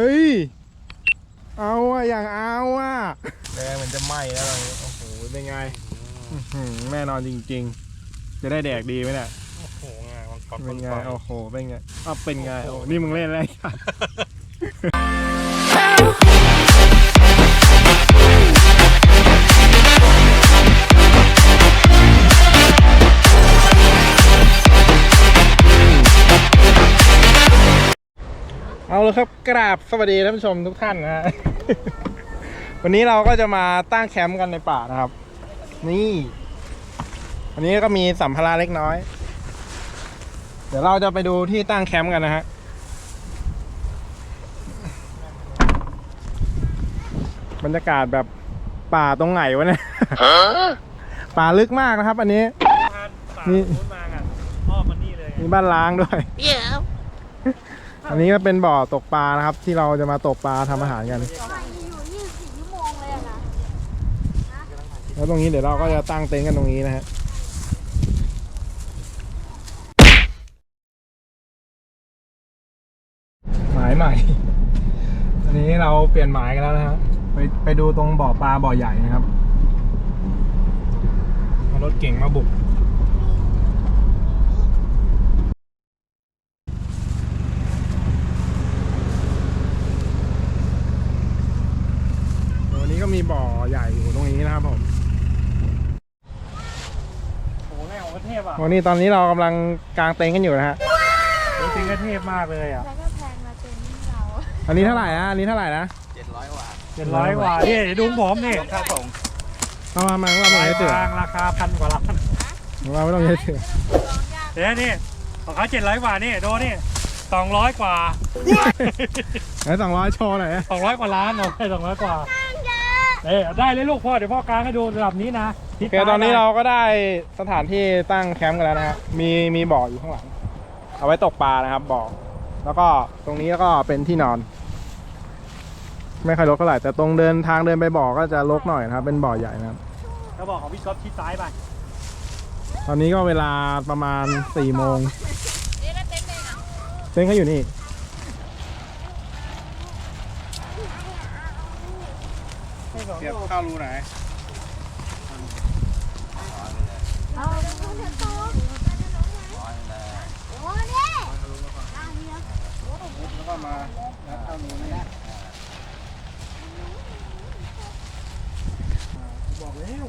เฮ้ย เอาอะอย่างเอาอะแดงมันจะไหม้แล้วตอนนี้โอ้โหเป็นไงอื้อหือแน่นอนจริง ๆ จะได้แดกดีไหมเนี่ย โอ้โหงานมันกดเป็นไงโอ้โห เป็นไงอ้าวเป็นไง โอ้นี่มึงเล่นอะไรกัน เอาเลยครับกราบสวัสดีท่านผู้ชมทุกท่านนะฮะ วันนี้เราก็จะมาตั้งแคมป์กันในป่านะครับ นี่ วันนี้ก็มีสัมภาระเล็กน้อย เดี๋ยวเราจะไปดูที่ตั้งแคมป์กันนะฮะ บรรยากาศแบบป่าตรงไหนวะเนี่ย ป่าลึกมากนะครับ อันนี้ผ่านป่านี่นู้นมากันอ้อมมานี่เลย มีบ้านล้างด้วย อันนี้ก็เป็นบ่อตกปลานะครับ ที่เราจะมาตกปลาทำอาหารกันอยู่24ชั่วโมงเลยอะนะแล้วตรงนี้เดี๋ยวเราก็จะตั้งเต็นท์กันตรงนี้นะฮะหมายใหม่ อันนี้เราเปลี่ยนหมายกันแล้วนะฮะไปไปดูตรงบ่อปลาบ่อใหญ่นะครับเอารถเก่งมาบุก วันนี้ก็มีบ่อใหญ่อยู่ตรงนี้นะครับผม โอ้โหแม่ของประเทศอะ วันนี้ตอนนี้เรากำลังกางเต็นท์กันอยู่นะฮะจริงๆก็เทพมากเลยอะแล้วก็แพงมาเต็มเราอันนี้เท่าไหร่นะอันนี้เท่าไหร่นะ เจ็ดร้อยกว่านี่เดี๋ยวดูผมนี่เอามามาว่าไม่ให้เสือทางราคาพันกว่าล้านว่าไม่ต้องให้เสือลองยากเดี๋ยวนี่ของเขาเจ็ดร้อยกว่านี่ดูนี่สองร้อยกว่าไหนสองร้อยโชว์หน่อยนะสองร้อยกว่าล้านเอาไปสองร้อยกว่าเอ้ยได้เลยลูกพ่อเดี๋ยวพ่อกลางให้ดูระดับนี้นะ โอเคตอนนี้เราก็ได้สถานที่ตั้งแคมป์กันแล้วนะฮะมีมีบ่ออยู่ข้างหลัง เอาไว้ตกปลานะครับบ่อแล้วก็ตรงนี้ก็เป็นที่นอน ไม่ค่อยรกเท่าไหร่แต่ตรงเดินทางเดินไปบ่อก็จะรกหน่อยนะครับ เป็นบ่อใหญ่นะครับเขาบอกของพี่ก๊อฟชิดซ้ายไปตอนนี้ก็เวลาประมาณสี่โมงนี่แล้วเต็นท์เลยอะเต้นเขาอยู่นี่เก็บข้าวรูไหน เอาคุณจะโตโอ้เนี่ย แล้วก็มายัดข้าวรูนี่บอกแล้ว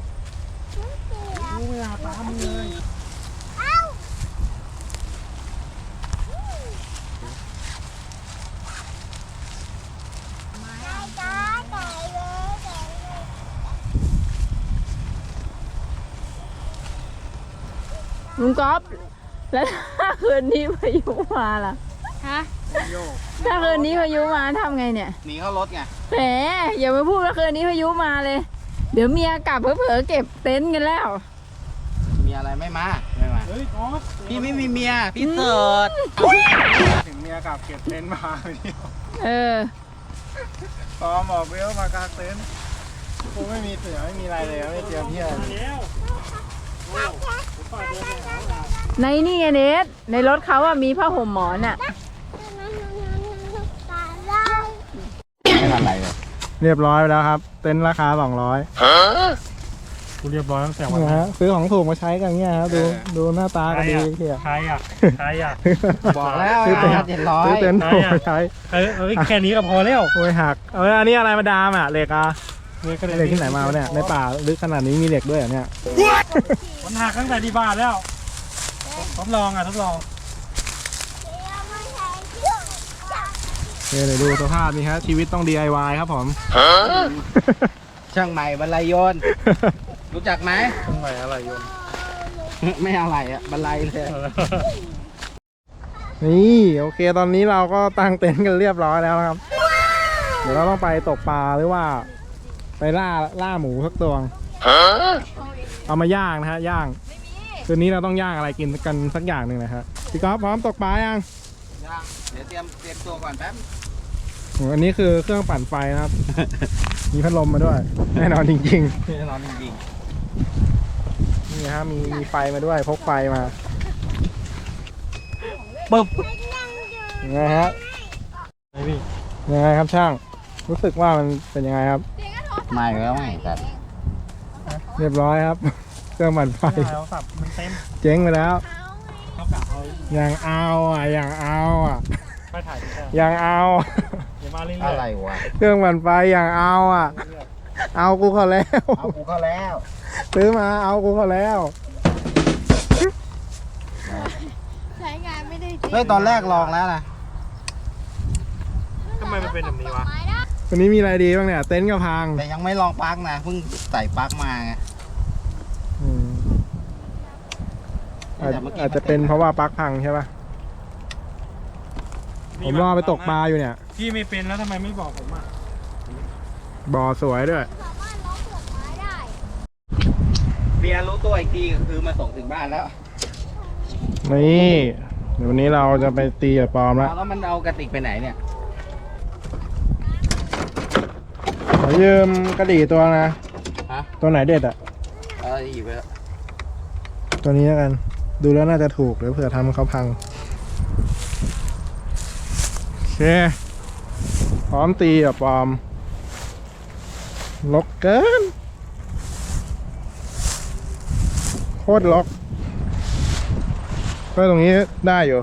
รู้เวลาตามเลย ลุงก๊อฟแล้วถ้าคืนนี้พายุมาล่ะ ฮะถ้าคืนนี้พายุมาทำไงเนี่ย หนีเข้ารถไงแหมอย่าไปพูดว่าคืนนี้พายุมาเลย เดี๋ยวเมียกลับเผลอๆเก็บเต็นท์กันแล้ว มีอะไรไม่มาไม่มา เฮ้ยก๊อฟพี่ไม่มีเมีย พี่เสิร์ชถึงเมียกลับเก็บเต็นท์มาเดียวเออพอบอกเวลมากางเต็นท์กูไม่มีเสือไม่มีอะไรเลยไม่เตรียมเพี้ยมาแล้ว โอ้ผมฝากเดินไปหาหลานในนี่ไงเนสในรถเขาอะมีผ้าห่มหมอนอะไม่ทันไรเลยเรียบร้อยไปแล้วครับ เต็นท์ราคา200กูเรียบร้อยตั้งแต่วันนะนั้นฮะซื้อของถูกมาใช้กันเนี่ยครับดูดูหน้าตาก็ดีเที่ยใครอะใครอะ บอกแล้วซื้อเต็นท์เจ็ดร้อยซื้อเต็นท์ถูกมาใช้เออเออแค่นี้ก็พอแล้วโอ้ยหักเอออันนี้อะไรมาดามอะเหล็กอะนี่ก็ เลยเหล็กที่ไหนมาวะเนี่ย ในป่าลึกขนาดนี้มีเหล็กด้วยเหรอเนี่ย มันหักตั้งแต่ที่บ้านแล้วทดลองอะทดลองเดี๋ยวดูสภาพนี่ฮะชีวิตต้อง DIY ครับผม ช่างใหม่บรรลัยโยน รู้จักไหมตรงไหนอะไรโยนไม่อะไรอะบรรลัยเลย นี่โอเคตอนนี้เราก็ตั้งเต็นท์กันเรียบร้อยแล้วนะครับ เดี๋ยวเราต้องไปตกปลาหรือว่า ไปล่าล่าหมูสักตัวเอามาย่างนะฮะย่างคืนนี้เราต้องย่างอะไรกินกันสักอย่างหนึ่งนะฮะพี่ก๊อฟพร้อมตกปลายังยังเดี๋ยวเตรียมเตรียมตัวก่อนแป๊บโอ้อันนี้คือเครื่องปั่นไฟนะครับ มีพัดลมมาด้วย แน่นอนจริงแน่นอนจริงๆนี่ฮะมีมีไฟมาด้วยพกไฟมาๆปึ๊บยังไงฮะไอพี่ยังไงครับช่าง รู้สึกว่ามันเป็นยังไงครับ ไม่แล้วไม่แต่เรียบร้อยครับ เครื่องปั่นไฟไม่ได้เราสับมันเต็มเจ๊งไปแล้ว เขากะเอาอย่างเอาอะอย่างเอาอะไปถ่ายดีกว่าอย่างเอา เดี๋ยวมาเรื่อยอะไรวะเครื่องปั่นไฟอย่างเอาอะ เอากูเขาแล้ว เอากูเข้าแล้วซื้อมาเอากูเขาแล้ว ใช้งานไม่ได้จริงเฮ้ยตอนแรกลองแล้วนะๆทำไมมันเป็นแบบนี้วะ ไม้ได้ วันนี้มีอะไรดีบ้างเนี่ย เต็นท์ก็พังแต่ยังไม่ลองปลั๊กนะเพิ่งใส่ปลั๊กมาไงอืมอาจอาจจะเป็นเพราะว่าปลั๊กพังใช่ปะผมรอไปตกปลาอยู่เนี่ย พี่ไม่เป็นแล้วทำไมไม่บอกผมอะ บ่อสวยด้วย สามารถล็อกเปลือกไม้ได้เบียร์รู้ตัวอีกทีก็คือมาส่งถึงบ้านแล้วนี่เดี๋ยววันนี้เราจะไปตีกับปลอมแล้วแล้วมันเอากระติกไปไหนเนี่ย ขอ ยืมกระดี่ตัวนะ ฮะ ตัวไหนเด็ดอะเออหยิบไปเถอะตัวนี้แล้วกัน ดูแล้วน่าจะถูกเดี๋ยวเผื่อทำเขาพังโอเค พร้อมตีกับปลอมลกเกิน โคตรล็อกก็ตรงนี้ได้อยู่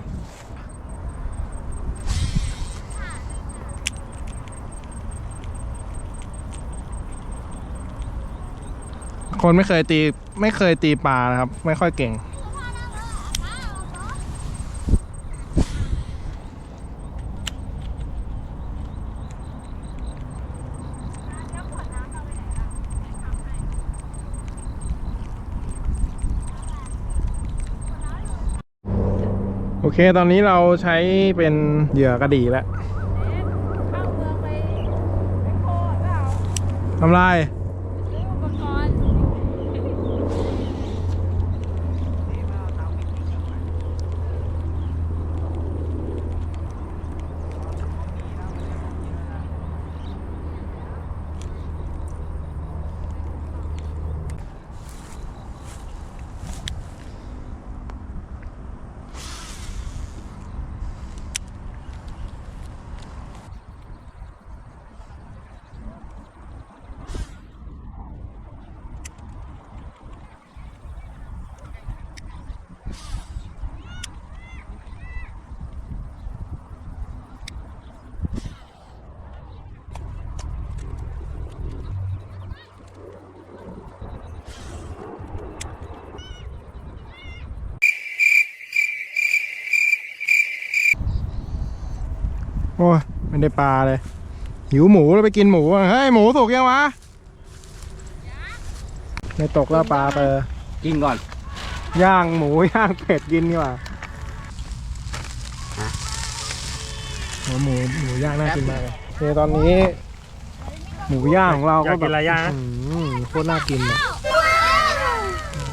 คนไม่เคยตีไม่เคยตีปลานะครับ ไม่ค่อยเก่ง โอเค ตอนนี้เราใช้เป็นเหยื่อกระดี่แล้วเข้าเมืองไรเปล่าทำลาย อ้ยไม่ได้ปลาเลย หิวหมูแล้วไปกินหมูอะเฮ้ยหมูสุกยังวะไม่ตกแล้วปลาเตอกินก่อน ย่างหมูย่างเป็ดกินดีกว่าโอ้หมูหมูย่างน่ากินมากเลยโอเคตอนนี้ หมูย่างของเราอยาก็กแบกินบอะไรย่างนะอื้อหือโคตรน่ากินเลย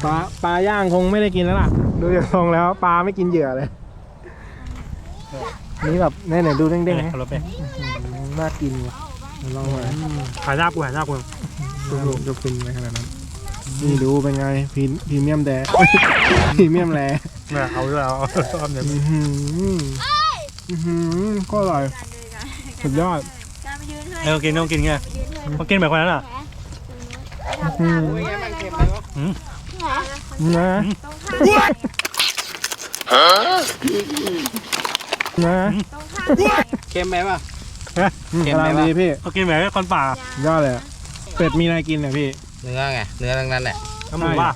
ปลาปลาย่างคงไม่ได้กินแล้วล่ะ ดูจากทรงแล้วปลาไม่กินเหยื่อเลย นี่แบบเนี่ยเนี่ยดูเด้งๆนะขับรถไปน่ากินว่ะเดี๋ยวลองหน่อยถ่ายหน้ากูถ่ายหน้ากูดูดูดูฟินไปขนาดนั้นนี่ดูเป็นไงพรีพรีเมียมแดงพรีเมียมแลเนี่ยเอาด้วยเอาเอาเดี๋ยวอื้อหืออื้อหือก็อร่อยสุดยอดการไปยืนให้เออกินต้องกินไงยืนให้ต้องกินแบบคนนั้นอะอื้อหืออุ้ยมันเค็มไหมวะนะตรงข้าม นะตรงข้ามเค็มไหมวะ อืมเค็มไหมกำลังวะ ดีพี่ต้องกินแบบคนป่า ยอดเลยอะเป็ดมีอะไรกินเนี่ยพี่เนื้อไง เนื้อทั้งนั้นแหละน้ำหมูป่ะ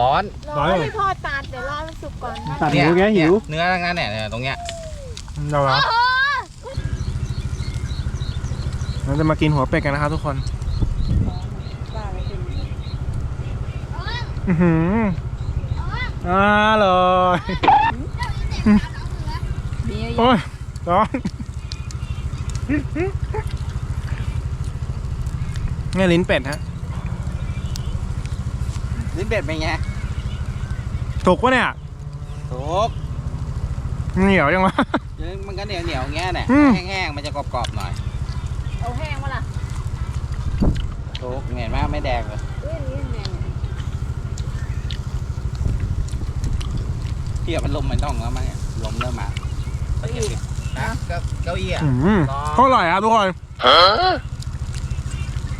ร้อนร้อยเลยให้พ่อตัดเดี๋ยวรอมันสุกก่อนนะตัดหเนี่มูแกหิวเนื้อทั้งนั้นเนี่ยเนี่ยตรงเนี้ย เราเหรอเราจะมากินหัวเป็ดกันนะครับทุกคนอือหืออร่อยมีเยอะ โอ้ยร้อนเนี่ยลิ้นเป็ดฮะ ลิ้นเป็ดเป็นไงถูกปะเนี่ยถูกเหนียวยังวะมันก็เหนียวเหนียวๆอย่างเงี้ยแหละอืมแห้งๆมันจะกรอบๆหน่อยเอาแห้งมาล่ะถูกเห็นไหมไม่แดงเลยเอ้ยนี่เนี่ยเทียบมันลมมันต้องแล้วมั้งเนี่ยลมเริ่มมาก็เก็บดิ นะเก้าเก้าอี้อะอืมเท่าไหร่ครับทุกคน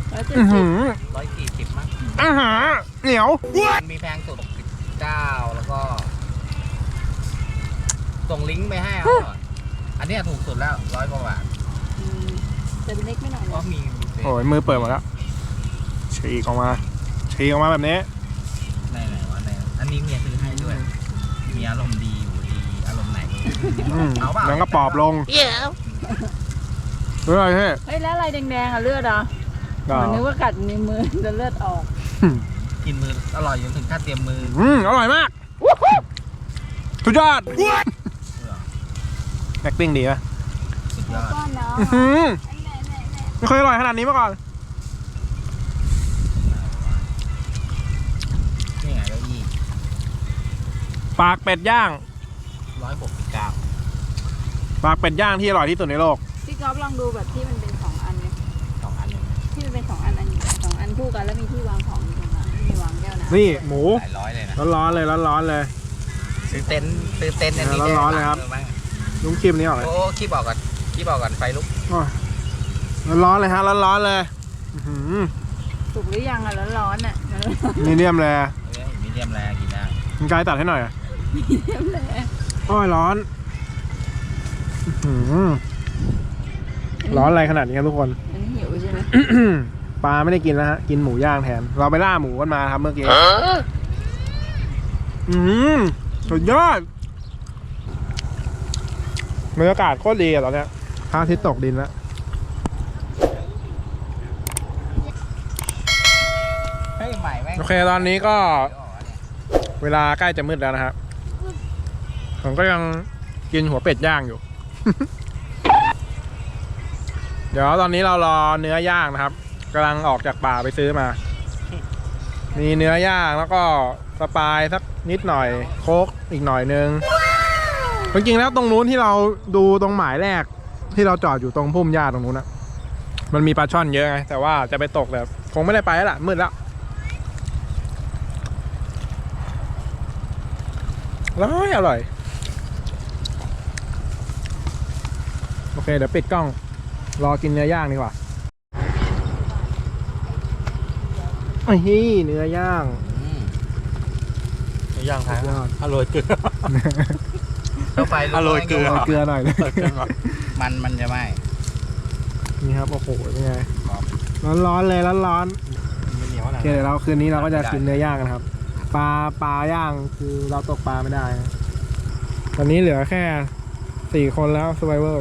แล้วจะอื้อหือร้อยสี่สิบมั้งอาหารเหนียวมันมีแพงสุดเก้าแล้วก็ ส่งลิงก์ไปให้เอาก่อนอันเนี้ยถูกสุดแล้วร้อยกว่าบาทอืมจะเล็กไม่หน่อยก็นะมีมีเฟซโอ้ยมือเปิดหมดแล้วฉีกออกมาฉีกออกมาแบบนี้ไหนไหนวะไหนอันนี้เมียซื้อให้ด้วยมีอารมณ์ดีอยู่ดีอารมณ์ไหนอืมเอาเปล่าแล้วก็ปอบลงเฮ้ยเฮ้ยเฮ้ยแล้วอะไรแดงๆอะเลือดอะก็มันนึกว่ากัดในมือจะเลือดออก กินมืออร่อยจนถึงขั้นเตรียมมืออืมอร่อยมากสุดยอดแอคติ้งดีป่ะสุดยอดก้อนเนาะอื้อหือไม่เคยอร่อยขนาดนี้มาก่อนนี่ไงเก้าอี้ปากเป็ดย่างร้อยหกสิบเก้า ปากเป็ดย่างที่อร่อยที่สุดในโลก พี่ก๊อฟลองดูแบบที่มันเป็นสองอันไหมสองอันเลยที่มันเป็นสองอันอันสองอันคู่กันแล้วมีที่วางของอยู่ตรงนั้นมีวางแก้วน้ำนี่หมูหลายร้อยเลยนะ ร้อนๆเลยร้อนๆเลย ซื้อเต็นท์ซื้อเต็นท์อันนี้เออร้อนๆเลยครับได้บ้างลุงคลิปนี้ออกเลยโอ้คีบออกก่อนคีบออกก่อนไฟลุกร้อนๆเลยฮะร้อนๆเลยอื้อหือสุกหรือยังอะร้อนๆอะมีเดียมแรเอ้ยมีเดียมแรงกินได้คุณกายตัดให้หน่อยอะเต็มเลยโอ้ยร้อนอื้อหือ ร้อนอะไรขนาดนี้ครับทุกคน อันนี้หิวใช่ไหมปลาไม่ได้กินแล้วฮะ กินหมูย่างแทน เราไปล่าหมูกันมาครับเมื่อกี้ อืมสุดยอดบรรยากาศโคตรดีอะตอนเนี้ยพระอาทิตย์ตกดินแล้วเฮ้ยใหม่แม่งโอเคตอนนี้ก็เวลาใกล้จะมืดแล้วนะครับผมก็ยังกินหัวเป็ดย่างอยู่ เดี๋ยวตอนนี้เรารอเนื้อย่างนะครับกำลังออกจากป่าไปซื้อมา มีเนื้อย่างแล้วก็สปายสักนิดหน่อย โคกอีกหน่อยนึงจริงๆแล้วตรงนู้นที่เราดูตรงหมายแรก ที่เราจอดอยู่ตรงพุ่มหญ้าตรงนู้นนะมันมีปลาช่อนเยอะไง แต่ว่าจะไปตกแบบคงไม่ได้ไปแล้วล่ะมืดแล้วอร่อยอร่อย โอเค เดี๋ยวปิดกล้อง รอกินเนื้อย่างดีกว่าไอ้ฮี่เนื้อย่างอืมย่างสุทางดยอดอร่อยเกินเข้าไปอร่อยเกลือใส่เกลือหน่อยเลยมันมันจะไหมนี่ครับ โอ้โหเป็นไง ร้อนร้อนๆเลยร้อนร้อนไม่เหนียวๆโอนะเคเดี๋ยวเราคืนนี้เราก็จะกินเนื้อย่างกันครับ ปลาปลาย่างคือเราตกปลาไม่ได้นะตอนนี้เหลือแค่สี่คนแล้ว s u r v i v o r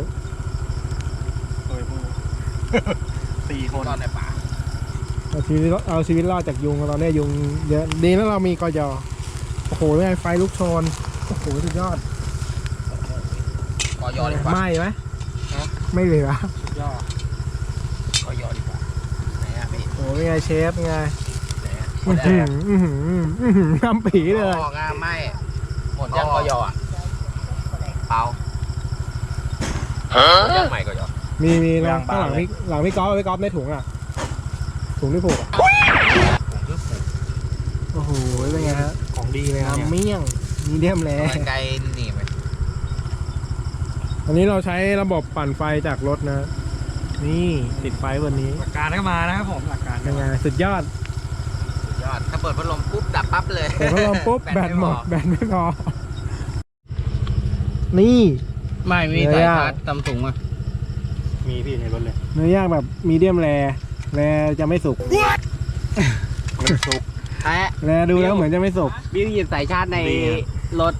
สี่คนนอนในป่าเอาชีวิตเอาชีวิตรอดจากยุงตอนนี้ยุงเยอะดีนะเรามีกอยอโอ้โหเป็นไงไฟลุกโชนโอ้โหสุดยอดกอยอดีกว่า ไหม้ไหมไม่เหลือยอดกอยอดีกว่าไหนอะพี่โอ้โหเป็นไงเชฟเป็นไงไหนอะหมอื้ดอยังหืออื้อหืออื้อหือน้ำผีเลย ออกอะไม่หมดยังกอยออะเปล่ายังใหม่กอยอ มีมีลองข้างหลังพี่หลังพี่ก๊อฟพี่ก๊อฟได้ถุงอะ ถุงที่ผูกอะผมคือผูกโอ้โหเป็นไงฮะของดีเลยนะเนี่ยน้ำเมี่ยงมีเดียมแลไกลหนีไปอันนี้เราใช้ระบบปั่นไฟจากรถนะ นี่ติดไฟวันนี้หลักการก็มานะครับผมหลักการเป็นไงสุดยอดสุดยอด ถ้าเปิดพัดลมปุ๊บดับปั๊บเลยแต่พอลมปุ๊บแบตหมดไพอแบตไม่พอนี่ ไม่มีเนื้สายอย่างชาร์จตำถุงอะ มีพี่ในรถเลยเนื้อย่างแบบมีเดียมแรแรจะไม่สุกมันสุกแอะแรดูแล้วเหมือนจะไม่สุกบิวหยิบสายชาร์จในดีครับรถ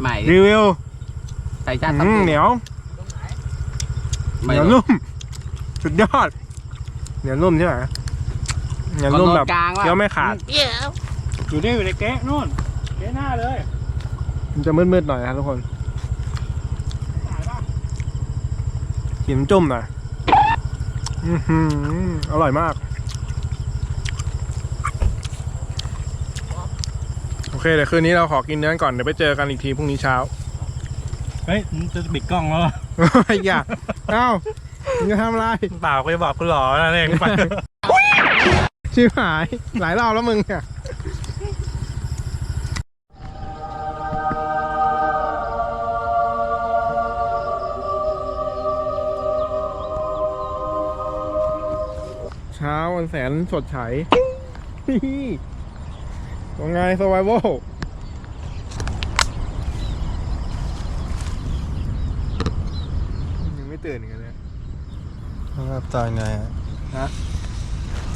ใหม่รีวิวสายชาร์จอืตำมถุงเหนียวเหไม่นียวรู้นุ่มสุดยอดเหนียวนุ่มใช่ไหมเหนียวนุ่มแบบคอนโทรลกลางว่ะเคี้ยวไม่ขาดอยู่นี่อยู่ในเก๊ะนู่นเก๊ะหน้าเลย มันจะมืดๆหน่อยนะครับทุกคน กินจุ่มหน่อยอื้อหืออร่อยมาก โอเคเดี๋ยวคืนนี้เราขอกินเนื้อก่อน เดี๋ยวไปเจอกันอีกทีพรุ่งนี้เช้า เฮ้ยมึงจะปิดกล้องแล้วเหรอไอ้ยาเอ้ามึงจะทำอะไร เปล่าไปบอกคุณหล่อนั่นเองไป ชิบหาย หลายรอบแล้วมึงเนี่ย เช้าวันแสนสดใสว่าไงสวายโวยังไม่ตื่นกันเลยครับตายไงอะฮะ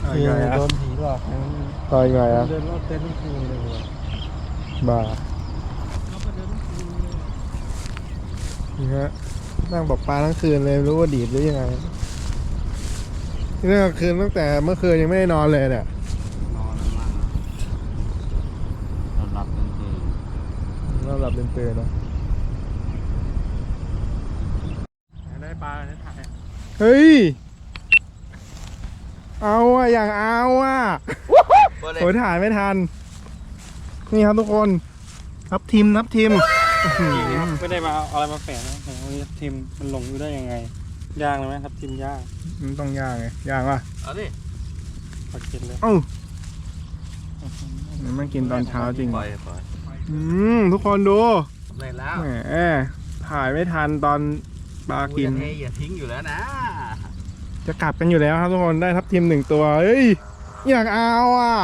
ต่อยไงอะโดนผีหลอกต่อยไงอะเดินรอบเต็นท์ทั้งคืนเลยว่ะบ้านี่ฮะนั่งตกปลาทั้งคืนเลยไม่รู้ว่าดีดหรือยังไง นี่กลางคืนตั้งแต่เมื่อคืนยังไม่ได้นอนเลยเนี่ย นอนแล้วมั่งนอนรับกลางคืนนอนหลับเป็นตื่นๆเนอะได้ปลาได้ถ่ายเฮ้ย เอาอะอย่างเอาอะโอยถ่ายไม่ทัน นี่ครับทุกคนนับทีมนับทีมอื้อหือไม่ได้มาเอาอะไรมาแฝงนะแต่วันนี้ทีมมันลงอยู่ได้ยังไง ย่างเลยไหมครับทีมย่างมันต้องย่างไงย่างป่ะเอาดิขอกินเลยเอ้ามันกินตอนเช้าจริงปล่อยปล่อยอืมทุกคนดูสำเร็จแล้วแหมถ่ายไม่ทันตอนปลากิน อย่าเทอย่าทิ้งอยู่แล้วนะจะกลับกันอยู่แล้วครับทุกคนได้ทับทีมหนึ่งตัวเฮ้ยอยากเอาอะ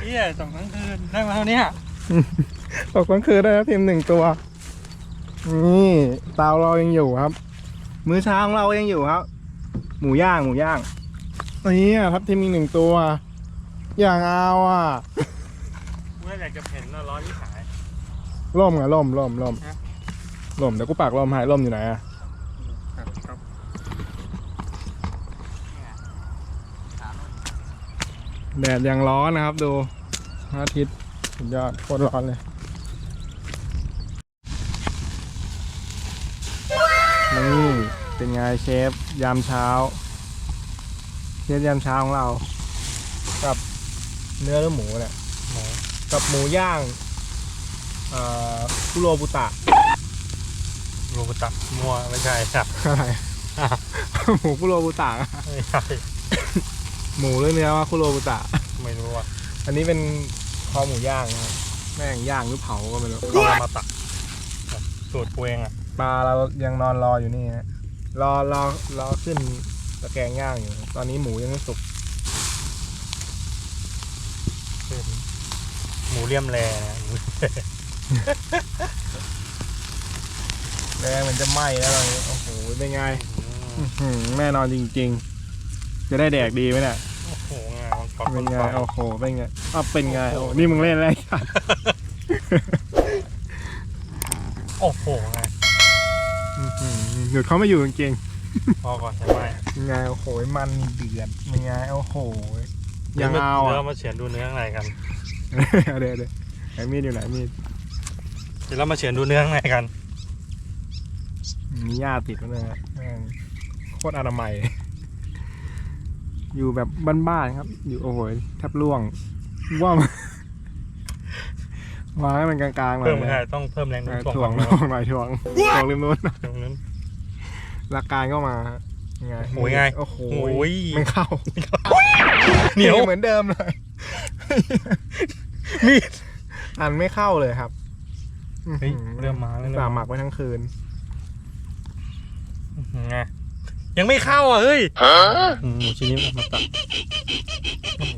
เฮียสองทั้งคืนได้มาเท่านี้ตกกลางคืนได้ทับทีมหนึ่งตัว นี่เตาเรายังอยู่ครับ มื้อเช้าของเรายังอยู่ครับ หมูย่างหมูย่างนี่อะทับทีมอีกหนึ่งตัว อยากเอาอะเมื่ออยากจะเห็นน่ะร้อนที่ขาย ล่มอะล่มล่มล่มฮะ ล่มเดี๋ยวกูปากล่มให้ล่มอยู่ไหนอะครับครับแดดยังร้อนนะครับ ดูพระอาทิตย์สุดยอดโคตรร้อนเลย นี่ เป็นไงเชฟยามเช้า เชฟยามเช้าของเรา กับเนื้อหรือหมูเนี่ยหมูกับหมูย่างเอ่อคุโรบุตะโรบุตะมัวไม่ใช่ครับอะไรหมูคุโรบุตะไม่ใช่หมูหรือเนื้อว่าคุโรบุตะไม่รู้อะอันนี้เป็นคอหมูย่างนะครับแม่งย่างหรือเผาก็ไม่รู้เอามาตักสูตรกูเองอะปลาเรายังนอนรออยู่นี่ฮะ รอรอรอขึ้นตะแกรงย่างอยู่ ตอนนี้หมูยังไม่สุกเป็นหมูเลี่ยมแรนะหมูแรงมันจะไหม้แล้วตอนนี้โอ้โหเป็นไงอื้อหือแน่นอนจริง ๆ จะได้แดกดีไหมเนี่ย โอ้โหงานมันปักเป็นไงปักโอ้โห เป็นไงอ้าวเป็นไง โอ้นี่มึงเล่นอะไรกันโอ้โหไงอื้อ หือหยุดเขาไม่อยู่จริงพอก่อนใช่ไหมๆเป็นไงโอ้โหมันเดือดเป็นไงโอ้โหยังเอาเดี๋ยวอะเรามาเฉียนดูเนื้อข้างในกันเดี๋ยวเดี๋ยวไหนมีดอยู่ไหนมีดเดี๋ยวเรามาเฉียนดูเนื้อข้างในกันมีหญ้าติดมาเลยฮะแม่งโคตรอนามัยอยู่แบบบ้านๆครับ อยู่โอ้โหแทบล่วงว่ามัน วางให้มันกลางๆหน่อยเพิ่มไม่นะได้ต้องเพิ่มแรงโน้มเออถ่วงถ่วงก่อนถ่วงหน่อยถ่วงถ่วงริมนู้นตรงนั้นหลักการก็มาฮะยังไงโอ้ยไงโอ้โหโอ้ยไม่เข้าเหนียวเหมือนเดิมเลยมีดอันไม่เข้าเลยครับเฮ้ยเริ่มมาแล้วสามหมักไว้ทั้งคืนไงยังไม่เข้าอะเฮ้ยอืมหมูชิ้นนี้เอามาตัดโอ้โห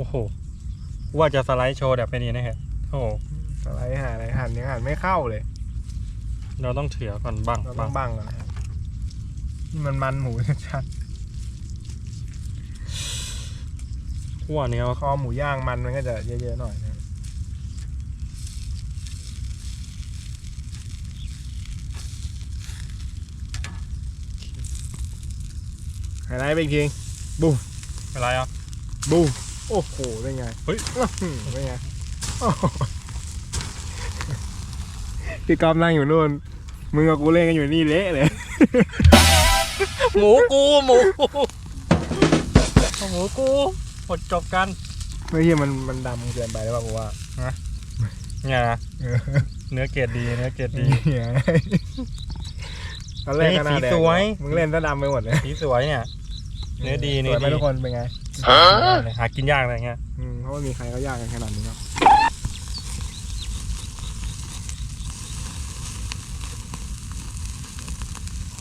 โอ้โห ว่าจะสไลด์โชว์แบบเป็นนี้นะครับโอ้โหอะไรหาอะไรหันยังหันไม่เข้าเลย เราต้องเถื่อก่อนบ้างเราต้องบังก่อนนะครับนี่มันมันหมูชัดขั้วเนี้ยๆคอหมูย่างมันมันก็จะเยอะๆหน่อยนะไฮไลท์ไปอีกทีบูอะไรอะบู โอ้โหเป็นไงเฮ้ยอื้อหือเป็นไงโอ้โหพี่กอฟนั่งอยู่นู่นมึงกับกูเล่นกันอยู่นี่เละเลย หมูกูหมูกูหมูกูหมดจบกันไม่ใช่มันมันดำเกินไปหรือเปล่ากูว่าเนี่ยนะเออเนื้อเกรดดีเนื้อเกรดดีเหี้ยตอนแรกก็น่าแดสีงสวยมึงเล่นซะดำไปหมดเลยสีสวยเนี่ย เนื้อดีสเนื้อวยไหมดีทุกคนเป็นไง หากินยากอะไรเงี้ยเพราะว่ามีใครก็ยากกันขนาดนี้ครับ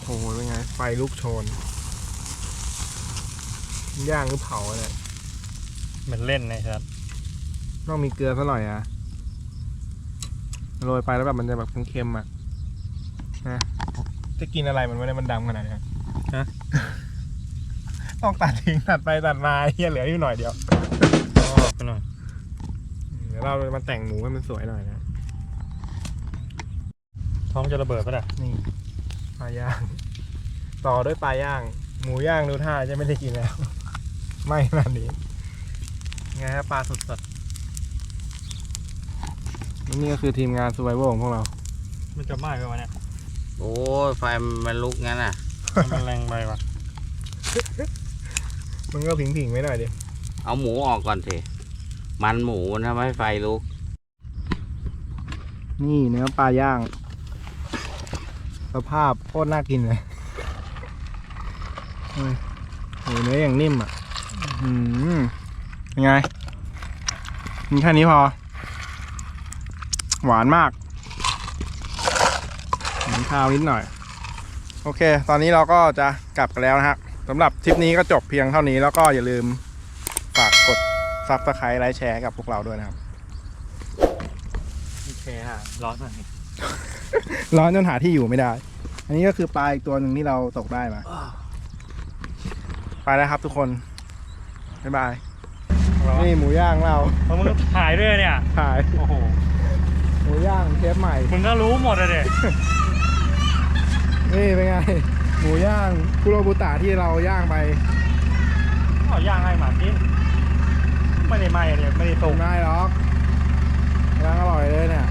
โอ้หเป็นไง ไฟลุกโชน ย่างหรือเผาเนี่ยเหมืนเล่นนะครับต้องมีเกลือซะหน่อยอะโรยไปแล้วแบบมันจะแบบเค็มๆอะนะจะกินอะไรมันไม่ได้มันดำขนาดนี้ ต้องตัดทิ้งตัดไปตัดมาเฮียเหลืออยู่หน่อยเดียวก็ไปหน่อยเดี๋ยวเรามาแต่งหมูให้มันสวยหน่อยนะ ท้องจะระเบิดปะเนี่ยนี่ปลาย่าง ต่อด้วยปลาย่าง หมูย่างดูท่าจะไม่ได้กินแล้ว ไม่ขนาดนี้ไงฮะปลาสดๆนี่ก็คือทีมงาน s u r v i v a l ของพวกเรา มันจะไหม้ไปวะเนี่ยโอ้ยไฟมันลุกงั้นอะ มันแรงไปวะ มันก็ผิงๆไว้หน่อยดิเอาหมูออกก่อนสิมันหมูมันทำให้ไฟลุก นี่เนื้อปลาย่าง สภาพโคตรน่ากินเลยเฮ้ยโอ้โหเนื้ออย่างนิ่มอะอืมยังไงมีแค่นี้พอ หวานมากมีข้าวนิดหน่อย โอเค ตอนนี้เราก็จะกลับกันแล้วนะฮะ สำหรับทริปนี้ก็จบเพียงเท่านี้แล้วก็อย่าลืมฝากกดซับสไครต์ไลค์แชร์ให้กับพวกเราด้วยนะครับ โอเคฮะร้อนหน่อยร้อนจนหาที่อยู่ไม่ได้ อันนี้ก็คือปลาอีกตัวหนึ่งที่เราตกได้มา ไปแล้วครับทุกคน บ๊ายบาย นี่หมูย่างเราแล้วมึงถ่ายด้วยเนี่ย ถ่าย โอ้โห หมูย่างเทปใหม่ มึงก็รู้หมดเลยเด็นี่เป็นไง หมูย่างคุโรบุตะที่เราย่างไปเอาย่างให้หมากินไม่ได้ไหมเลยไม่ได้ตงง่ายหรอกย่างอร่อยเลยเนี่ย